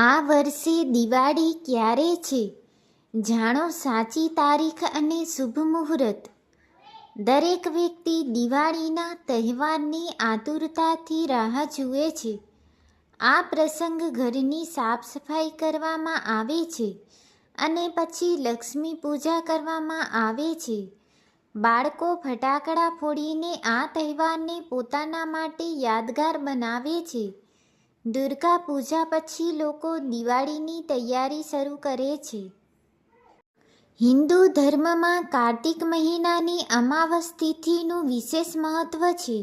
આ વર્ષે દિવાળી ક્યારે છે? જાણો સાચી તારીખ અને શુભ મુહૂર્ત. દરેક વ્યક્તિ દિવાળીના તહેવારની આતુરતાથી રાહ જુએ છે. આ પ્રસંગ ઘરની સાફ સફાઈ કરવામાં આવે છે અને પછી લક્ષ્મી પૂજા કરવામાં આવે છે. બાળકો ફટાકડા ફોડીને આ તહેવારને પોતાના માટે યાદગાર બનાવે છે. દુર્ગા પૂજા પછી લોકો દિવાળીની તૈયારી શરૂ કરે છે. હિન્દુ ધર્મમાં કાર્તિક મહિનાની અમાવસ તિથિનું વિશેષ મહત્વ છે.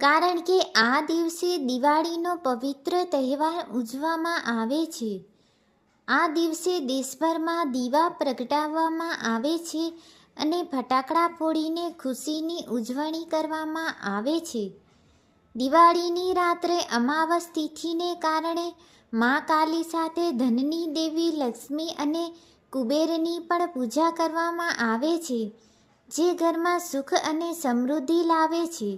કારણ કે આ દિવસે દિવાળીનો પવિત્ર તહેવાર ઉજવવામાં આવે છે. આ દિવસે દેશભરમાં દીવા પ્રગટાવવામાં આવે છે અને ફટાકડા ફોડીને ખુશીની ઉજવણી કરવામાં આવે છે. દિવાળીની રાત્રે અમાવસ તિથિને કારણે મા કાલી સાથે ધનની દેવી લક્ષ્મી અને કુબેરની પણ પૂજા કરવામાં આવે છે, જે ઘરમાં સુખ અને સમૃદ્ધિ લાવે છે.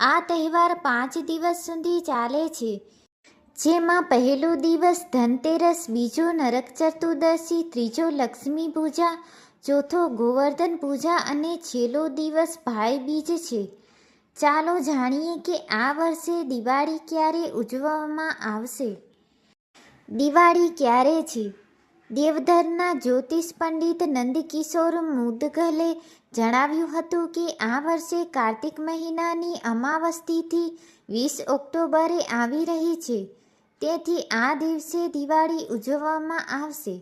આ તહેવાર પાંચ દિવસ સુધી ચાલે છે, જેમાં પહેલો દિવસ ધનતેરસ, બીજો નરક ચતુર્દશી, ત્રીજો લક્ષ્મી પૂજા, ચોથો ગોવર્ધન પૂજા અને છેલ્લો દિવસ ભાઈ બીજ છે. ચાલો જાણીએ કે આ વર્ષે દિવાળી ક્યારે ઉજવવામાં આવશે? દિવાળી ક્યારે છે? દેવધરના જ્યોતિષ પંડિત નંદકિશોર મુદગલે જણાવ્યું હતું કે આ વર્ષે કાર્તિક મહિનાની અમાવસ્તીથી વીસ ઓક્ટોબરે આવી રહી છે. તેથી આ દિવસે દિવાળી ઉજવવામાં આવશે.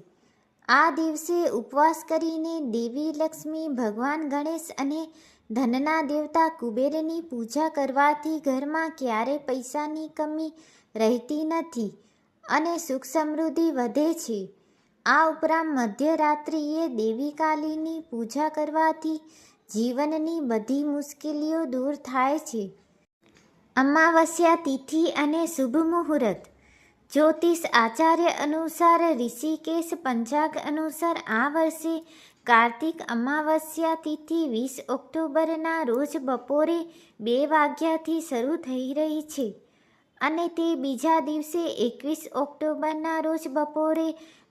આ દિવસે ઉપવાસ કરીને દેવી લક્ષ્મી ભગવાન ગણેશ અને ધનના દેવતા કુબેરની પૂજા કરવાથી ઘરમાં ક્યારેય પૈસાની કમી રહેતી નથી અને સુખ સમૃદ્ધિ વધે છે. આ ઉપરાંત મધ્યરાત્રિએ દેવી કાલીની પૂજા કરવાથી જીવનની બધી મુશ્કેલીઓ દૂર થાય છે. અમાવસ્યા તિથિ અને શુભ મુહૂર્ત. જ્યોતિષ આચાર્ય અનુસાર ઋષિકેશ પંચાગ અનુસાર આ વર્ષે કાર્તિક અમાવસ્યા તિથિ વીસ ઓક્ટોબરના રોજ બપોરે બે વાગ્યાથી શરૂ થઈ રહી છે અને તે બીજા દિવસે એકવીસ ઓક્ટોબરના રોજ બપોરે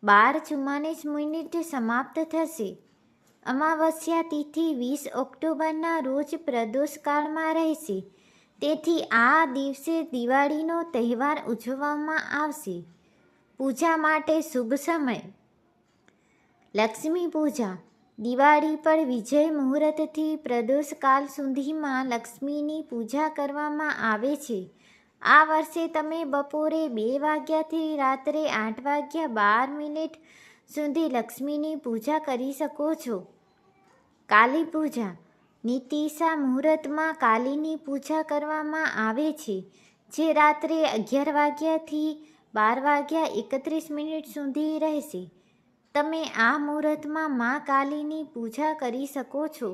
બાર ચુમ્માલીસ મિનિટ સમાપ્ત થશે. અમાવસ્યા તિથિ વીસ ઓક્ટોબરના રોજ પ્રદોષકાળમાં રહેશે. તેથી આ દિવસે દિવાળીનો તહેવાર ઉજવવામાં આવશે. પૂજા માટે શુભ સમય. લક્ષ્મી પૂજા. દિવાળી પર વિજય મુહૂર્તથી પ્રદોષકાલ સુધીમાં લક્ષ્મીની પૂજા કરવામાં આવે છે. આ વર્ષે તમે બપોરે બે વાગ્યાથી રાત્રે આઠ વાગ્યા બાર મિનિટ સુધી લક્ષ્મીની પૂજા કરી શકો છો. કાલી પૂજા. નીતિશા મુહૂર્તમાં કાલીની પૂજા કરવામાં આવે છે, જે રાત્રે અગિયાર વાગ્યાથી બાર વાગ્યા એકત્રીસ મિનિટ સુધી રહેશે. તમે આ મુહૂર્તમાં મા કાલીની પૂજા કરી શકો છો.